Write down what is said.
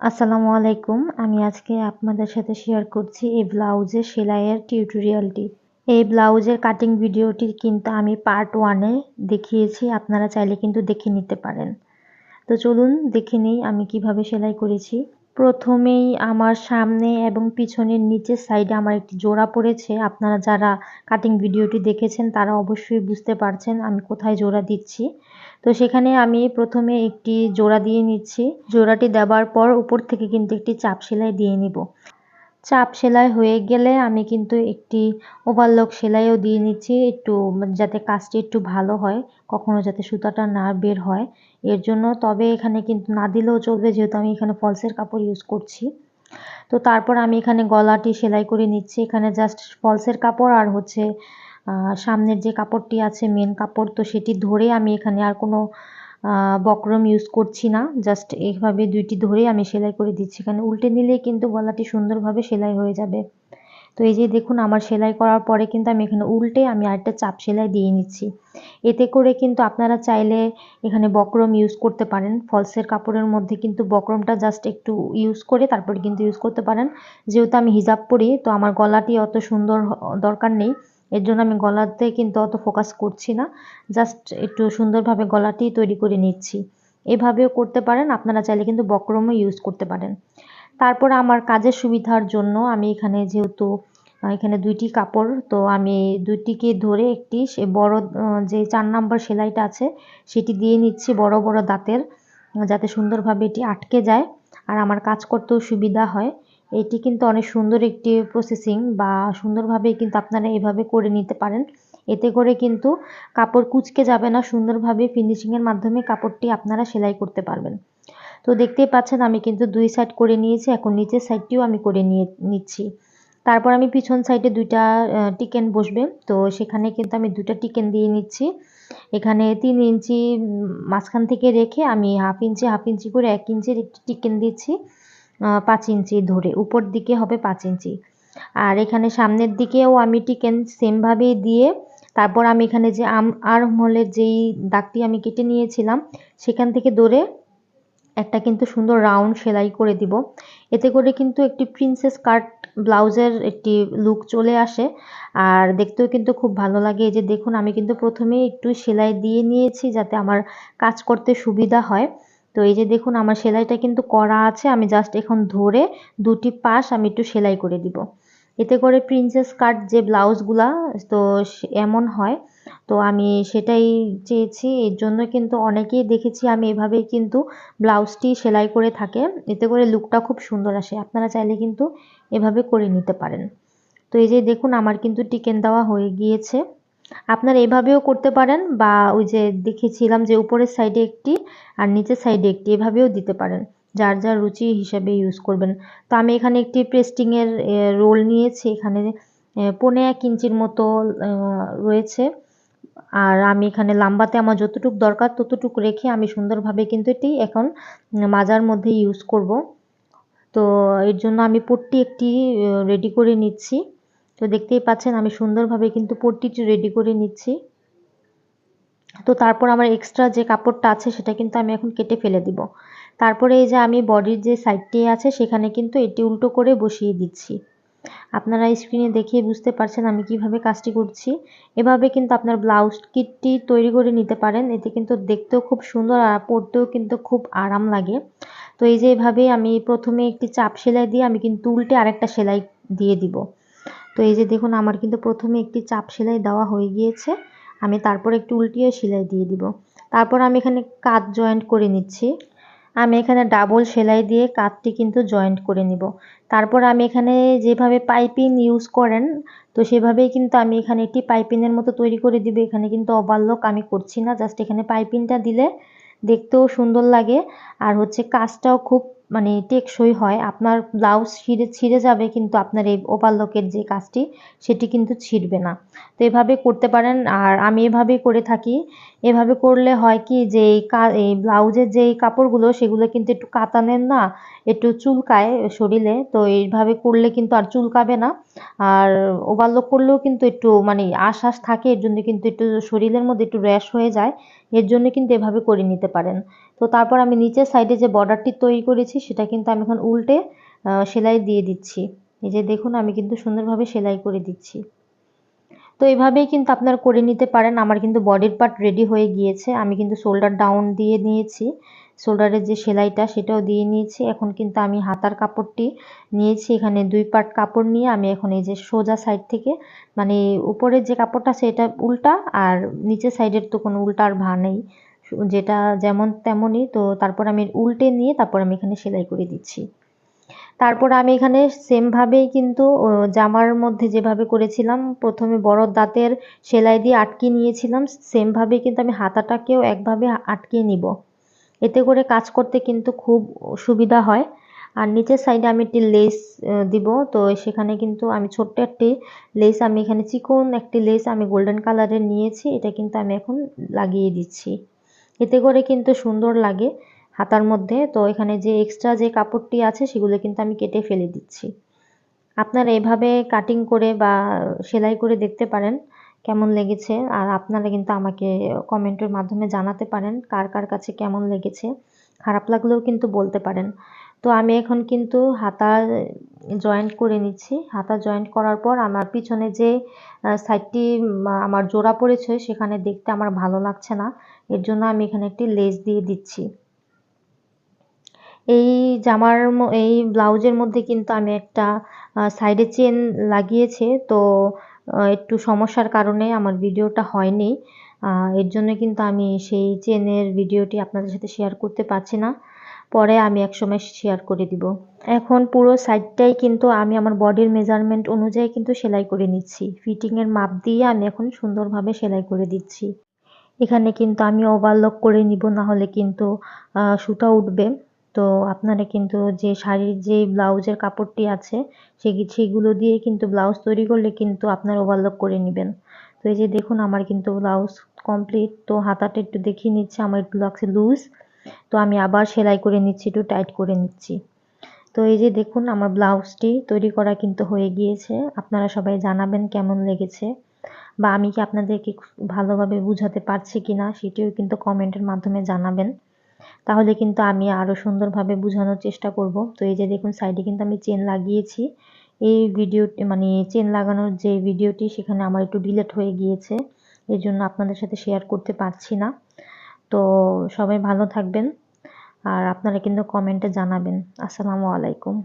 আসসালামু আলাইকুম। আমি আজকে আপনাদের সাথে শেয়ার করছি এই ব্লাউজের সেলাইয়ের টিউটোরিয়ালটি এই ব্লাউজের কাটিং ভিডিওটি কিন্তু আমি পার্ট ওয়ানে দেখিয়েছি, আপনারা চাইলে কিন্তু দেখে নিতে পারেন। তো চলুন দেখে নিই আমি কীভাবে সেলাই করেছি। প্রথমেই আমার সামনে এবং পিছনের নিচের সাইডে আমার একটি জোড়া পড়েছে। আপনারা যারা কাটিং ভিডিওটি দেখেছেন, তারা অবশ্যই বুঝতে পারছেন আমি কোথায় জোড়া দিচ্ছি। তো সেখানে আমি প্রথমে একটি জোড়া দিয়ে নিচ্ছি। জোড়াটি দেওয়ার পর উপর থেকে কিন্তু একটি চাপ সেলাই দিয়ে নিব। চাপ সেলাই হয়ে গেলে আমি কিন্তু একটি ওভারলক সেলাইও দিয়ে নিচ্ছি, একটু যাতে কাজটি একটু ভালো হয়, কখনো যাতে সুতাটা না বের হয়। এর জন্য তবে এখানে কিন্তু না দিলেও চলবে, যেহেতু আমি এখানে ফলসের কাপড় ইউজ করছি। তো তারপর আমি এখানে গলাটি সেলাই করে নিচ্ছি। এখানে জাস্ট ফলসের কাপড় আর হচ্ছে সামনের যে কাপড়টি আছে মেন কাপড়, তো সেটি ধরে আমি এখানে আর কোনো বক্রম ইউজ করছি না। জাস্ট এইভাবে দুইটি ধরেই আমি সেলাই করে দিচ্ছি। এখানে উল্টে নিলেই কিন্তু গলাটি সুন্দরভাবে সেলাই হয়ে যাবে। তো এই যে দেখুন, আমার সেলাই করার পরে কিন্তু আমি এখানে উল্টে আমি আরেকটা চাপ সেলাই দিয়ে নিচ্ছি। এতে করে কিন্তু আপনারা চাইলে এখানে বক্রম ইউজ করতে পারেন। ফলসের কাপড়ের মধ্যে কিন্তু বক্রমটা জাস্ট একটু ইউজ করে তারপরে কিন্তু ইউজ করতে পারেন। যেহেতু আমি হিজাব পরি, তো আমার গলাটি অত সুন্দর দরকার নেই। এর জন্য আমি গলাতে কিন্তু অত ফোকাস করছি না। জাস্ট একটু সুন্দরভাবে গলাটি তৈরি করে নিচ্ছি। এভাবেও করতে পারেন। আপনারা চাইলে কিন্তু বক্রমও ইউজ করতে পারেন। তারপর আমার কাজের সুবিধার জন্য আমি এখানে যেহেতু এখানে দুইটি কাপড়, তো আমি দুইটিকে ধরে একটি সে বড় যে চার নাম্বার সেলাইটা আছে, সেটি দিয়ে নিচ্ছি বড় বড় দাঁতের, যাতে সুন্দরভাবে এটি আটকে যায় আর আমার কাজ করতেও সুবিধা হয়। এটি কিন্তু অনেক সুন্দর একটি প্রসেসিং বা সুন্দরভাবে কিন্তু আপনারা এভাবে করে নিতে পারেন। এতে করে কিন্তু কাপড় কুচকে যাবে না, সুন্দরভাবে ফিনিশিংয়ের মাধ্যমে কাপড়টি আপনারা সেলাই করতে পারবেন। তো দেখতেই পাচ্ছেন আমি কিন্তু দুই সাইড করে নিয়েছি, এখন নিচের সাইডটিও আমি করে নিয়ে নিচ্ছি। তারপর আমি পিছন সাইডে দুইটা টিকেন বসবে, তো সেখানে কিন্তু আমি দুইটা টিকেন দিয়ে নিচ্ছি। এখানে তিন ইঞ্চি মাঝখান থেকে রেখে আমি হাফ ইঞ্চি হাফ ইঞ্চি করে এক ইঞ্চির একটি টিকেন দিচ্ছি পাঁচ ইঞ্চি ধরে। উপর দিকে হবে পাঁচ ইঞ্চি। আর এখানে সামনের দিকেও আমি টিকেন সেমভাবেই দিয়ে, তারপর আমি এখানে যে আম আর মলের যেই দাগটি আমি কেটে নিয়েছিলাম, সেখান থেকে ধরে একটা কিন্তু সুন্দর রাউন্ড সেলাই করে দিব। এতে করে কিন্তু একটি প্রিন্সেস কাট ব্লাউজের একটি লুক চলে আসে। আর দেখতেও কিন্তু খুব ভালো লাগে। এই যে দেখুন, আমি কিন্তু প্রথমে একটু সেলাই দিয়ে নিয়েছি যাতে আমার কাজ করতে সুবিধা হয়। তো এই যে দেখুন, আমার সেলাইটা কিন্তু করা আছে। আমি জাস্ট এখন ধরে দুটি পাশ আমি একটু সেলাই করে দিব। এতে করে প্রিন্সেস কাট যে ব্লাউজগুলা তো এমন হয়। তো আমি সেটাই চেয়েছি, এর জন্য কিন্তু অনেকেই দেখেছি আমি এভাবেই কিন্তু ব্লাউজটি সেলাই করে থাকে। এতে করে লুকটা খুব সুন্দর আসে। আপনারা চাইলে কিন্তু এভাবে করে নিতে পারেন। তো এই যে দেখুন, আমার কিন্তু টিকেন দেওয়া হয়ে গিয়েছে। আপনারা এভাবেও করতে পারেন বা ওই যে দেখেছিলাম যে উপরের সাইডে একটি আর নিচের সাইডে একটি, এভাবেও দিতে পারেন। যার যার রুচি হিসাবে ইউজ করবেন। তো আমি এখানে একটি পেস্টিংয়ের রোল নিয়েছি। এখানে পনে এক ইঞ্চির মতো রয়েছে। আর আমি এখানে লাম্বাতে আমার যতটুকু দরকার ততটুকু রেখে আমি সুন্দরভাবে কিন্তু এটি এখন মাজার মধ্যে ইউজ করব। তো এর জন্য আমি পট্টি একটি রেডি করে নিচ্ছি। তো দেখতেই পাচ্ছেন আমি সুন্দরভাবে কিন্তু পট্টিটি রেডি করে নিচ্ছি। তো তারপর আমার এক্সট্রা যে কাপড়টা আছে সেটা কিন্তু আমি এখন কেটে ফেলে দিব। তারপরে এই যে আমি বডির যে সাইডটি আছে, সেখানে কিন্তু এটি উল্টো করে বসিয়ে দিচ্ছি। আপনারা স্ক্রিনে দেখিয়ে বুঝতে পারছেন আমি কীভাবে কাজটি করছি। এভাবে কিন্তু আপনার ব্লাউজ কিটটি তৈরি করে নিতে পারেন। এতে কিন্তু দেখতেও খুব সুন্দর আর পরতেও কিন্তু খুব আরাম লাগে। তো এই যে এভাবে আমি প্রথমে একটি চাপ সেলাই দিয়ে আমি কিন্তু উল্টে আরেকটা সেলাই দিয়ে দিব। তো এই যে দেখুন, আমার কিন্তু প্রথমে একটি চাপ সেলাই দেওয়া হয়ে গিয়েছে। আমি তারপর একটু উল্টিয়ে সেলাই দিয়ে দিব। তারপর আমি এখানে কাজ জয়েন্ট করে নিচ্ছি। আমি এখানে ডাবল সেলাই দিয়ে কাঠটি কিন্তু জয়েন্ট করে নিব। তারপর আমি এখানে যেভাবে পাইপিং ইউজ করেন, তো সেভাবেই কিন্তু আমি এখানে একটি পাইপিনের মতো তৈরি করে দিব। এখানে কিন্তু ওভারলক আমি করছি না জাস্ট এখানে পাইপিংটা দিলে দেখতেও সুন্দর লাগে। আর হচ্ছে কাজটাও খুব মানে টেকসই হয়। আপনার ব্লাউজ ছিঁড়ে ছিঁড়ে যাবে কিন্তু আপনার এই ওভারলকের যে কাজটি, সেটি কিন্তু ছিঁড়বে না। তো এভাবে করতে পারেন আর আমি এভাবেই করে থাকি। এভাবে করলে হয় কি যে এই ব্লাউজের যেই কাপড়গুলো, সেগুলো কিন্তু একটু কাতানের না, একটু চুলকায় শরীরে। তো এইভাবে করলে কিন্তু আর চুলকাবে না। আর ওভারলক করলেও কিন্তু একটু মানে আশ থাকে, এর জন্য কিন্তু একটু শরীরের মধ্যে একটু র্যাশ হয়ে যায়। এর জন্য কিন্তু এভাবে করে নিতে পারেন। তো তারপর আমি নিচের সাইডে যে বর্ডারটি তৈরি করেছি, সেটা কিন্তু আমি এখন উল্টে সেলাই দিয়ে দিচ্ছি। এই যে দেখুন, আমি কিন্তু সুন্দরভাবে সেলাই করে দিচ্ছি। তো এইভাবেই কিন্তু আপনারা করে নিতে পারেন। আমার কিন্তু বডির পার্ট রেডি হয়ে গিয়েছে। আমি কিন্তু শোল্ডার ডাউন দিয়ে নিয়েছি। শোল্ডারের যে সেলাইটা, সেটাও দিয়ে নিয়েছি। এখন কিন্তু আমি হাতার কাপড়টি নিয়েছি। এখানে দুই পার্ট কাপড় নিয়ে আমি এখন এই যে সোজা সাইড থেকে মানে উপরের যে কাপড়টা, সেটা উল্টা, আর নিচের সাইডের তো কোনো উল্টার ভা নেই। যেটা যেমন তেমনই, তো তারপর আমি উল্টে নিয়ে তারপর আমি এখানে সেলাই করে দিচ্ছি। তারপর আমি এখানে সেমভাবেই কিন্তু জামার মধ্যে যেভাবে করেছিলাম, প্রথমে বড় দাঁতের সেলাই দিয়ে আটকে নিয়েছিলাম সেমভাবেই কিন্তু আমি হাতাটাকেও একভাবে আটকে নিব। এতে করে কাজ করতে কিন্তু খুব সুবিধা হয়। আর নিচের সাইডে আমি একটি লেস দিব, তো সেখানে কিন্তু আমি ছোট্ট একটি লেস আমি এখানে চিকন একটি লেস আমি গোল্ডেন কালারের নিয়েছি, এটা কিন্তু আমি এখন লাগিয়ে দিচ্ছি। এতে করে কিন্তু সুন্দর লাগে হাতার মধ্যে। তো এখানে যে এক্সট্রা যে কাপড়টি আছে, সেগুলো কিন্তু আমি কেটে ফেলে দিচ্ছি। আপনারা এভাবে কাটিং করে বা সেলাই করে দেখতে পারেন কেমন লেগেছে। আর আপনারা কিন্তু আমাকে কমেন্টের মাধ্যমে জানাতে পারেন কার কার কাছে কেমন লেগেছে। খারাপ লাগলেও কিন্তু বলতে পারেন। তো আমি এখন কিন্তু হাতা জয়েন্ট করে নিচ্ছি। হাতা জয়েন্ট করার পর আমার পিছনে যে সাইডটি আমার জোড়া পড়েছে, সেখানে দেখতে আমার ভালো লাগছে না। এর জন্য আমি এখানে একটি লেস দিয়ে দিচ্ছি। এই জামার এই ব্লাউজের মধ্যে কিন্তু আমি একটা সাইডে চেন লাগিয়েছে, তো একটু সমস্যার কারণে আমার ভিডিওটা হয়নি। এর জন্য কিন্তু আমি সেই চেনের ভিডিওটি আপনাদের সাথে শেয়ার করতে পারছি না। পরে আমি একসময় শেয়ার করে দিব। এখন পুরো সাইডটাই কিন্তু আমি আমার বডির মেজারমেন্ট অনুযায়ী কিন্তু সেলাই করে নিচ্ছি। ফিটিংয়ের মাপ দিয়ে আমি এখন সুন্দরভাবে সেলাই করে দিচ্ছি। এখানে কিন্তু আমি ওভারলক করে নিব না হলে কিন্তু সুতা উঠবে। তো আপনারা কিন্তু যে শাড়ির যে ব্লাউজের কাপড়টি আছে সেগুলো দিয়ে কিন্তু ব্লাউজ তৈরি করলে কিন্তু আপনার ওভারলক করে নেবেন। তো এই যে দেখুন, আমার কিন্তু ব্লাউজ কমপ্লিট তো হাতাটা একটু দেখিয়ে নিচ্ছে, আমার একটু লাগছে লুজ তো আমি আবার সেলাই করে নিচ্ছি, একটু টাইট করে নিচ্ছি। তো এই যে দেখুন, আমার ব্লাউজটি তৈরি করা কিন্তু হয়ে গিয়েছে। আপনারা সবাই জানাবেন কেমন লেগেছে। বা আমি কি আপনাদেরকে ভালোভাবে বুঝাতে পারছি কি না সেটিও কিন্তু কমেন্টের মাধ্যমে জানাবেন। তাহলে কিন্তু আমি আরও সুন্দরভাবে বোঝানোর চেষ্টা করব। তো এই যে দেখুন সাইডে কিন্তু আমি চেন লাগিয়েছি। এই ভিডিওটি মানে চেন লাগানোর যে ভিডিওটি সেখানে আমার একটু ডিলেট হয়ে গিয়েছে। এই জন্য আপনাদের সাথে শেয়ার করতে পারছি না। তো সবাই ভালো থাকবেন। আর আপনারা কিন্তু কমেন্টে জানাবেন। আসসালামু আলাইকুম।